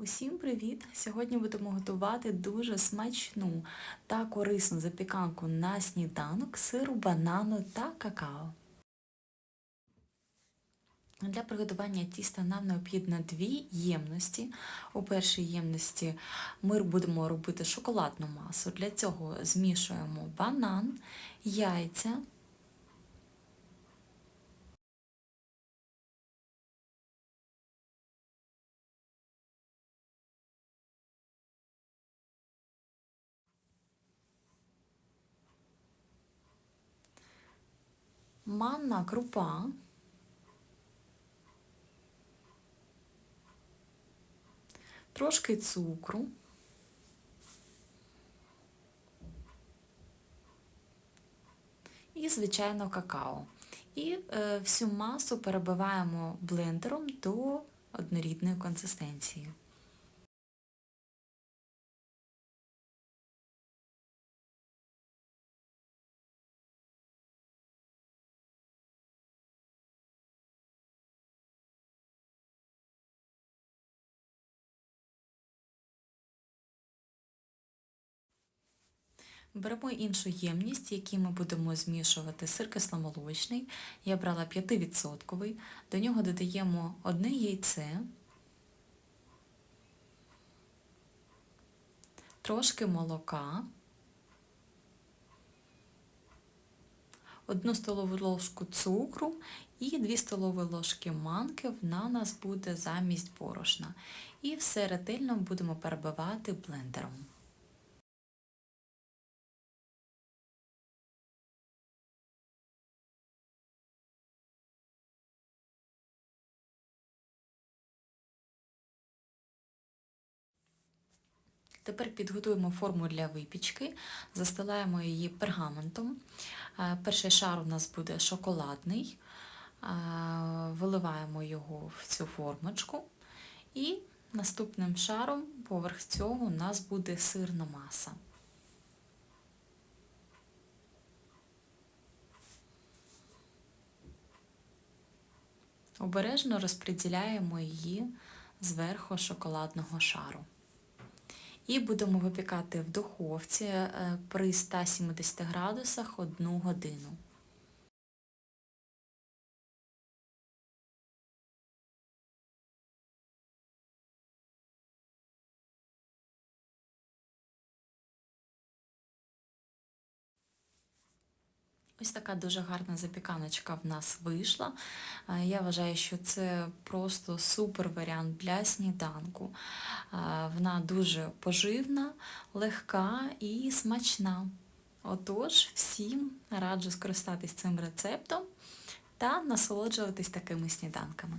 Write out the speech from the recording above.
Усім привіт! Сьогодні будемо готувати дуже смачну та корисну запіканку на сніданок сиру, банану та какао. Для приготування тіста нам необхідно дві ємності. У першій ємності ми будемо робити шоколадну масу. Для цього змішуємо банан, яйця, манна крупа, трошки цукру, і, звичайно, какао. І е, всю масу перебиваємо блендером до однорідної консистенції. Беремо іншу ємність, в якій ми будемо змішувати сир кисломолочний. Я брала 5%. До нього додаємо одне яйце, трошки молока, одну столову ложку цукру і 2 столові ложки манки на нас буде замість борошна. І все ретельно будемо перебивати блендером. Тепер підготуємо форму для випічки, застилаємо її пергаментом. Е, перший шар у нас буде шоколадний, е, виливаємо його в цю формочку і наступним шаром поверх цього у нас буде сирна маса. Обережно розподіляємо її зверху шоколадного шару. І будемо випікати в духовці е, при 170 градусах 1 годину. Ось така дуже гарна запіканочка в нас вийшла. Я вважаю, що це просто супер варіант для сніданку. Вона дуже поживна, легка і смачна. Отож, всім раджу скористатись цим рецептом та насолоджуватись такими сніданками.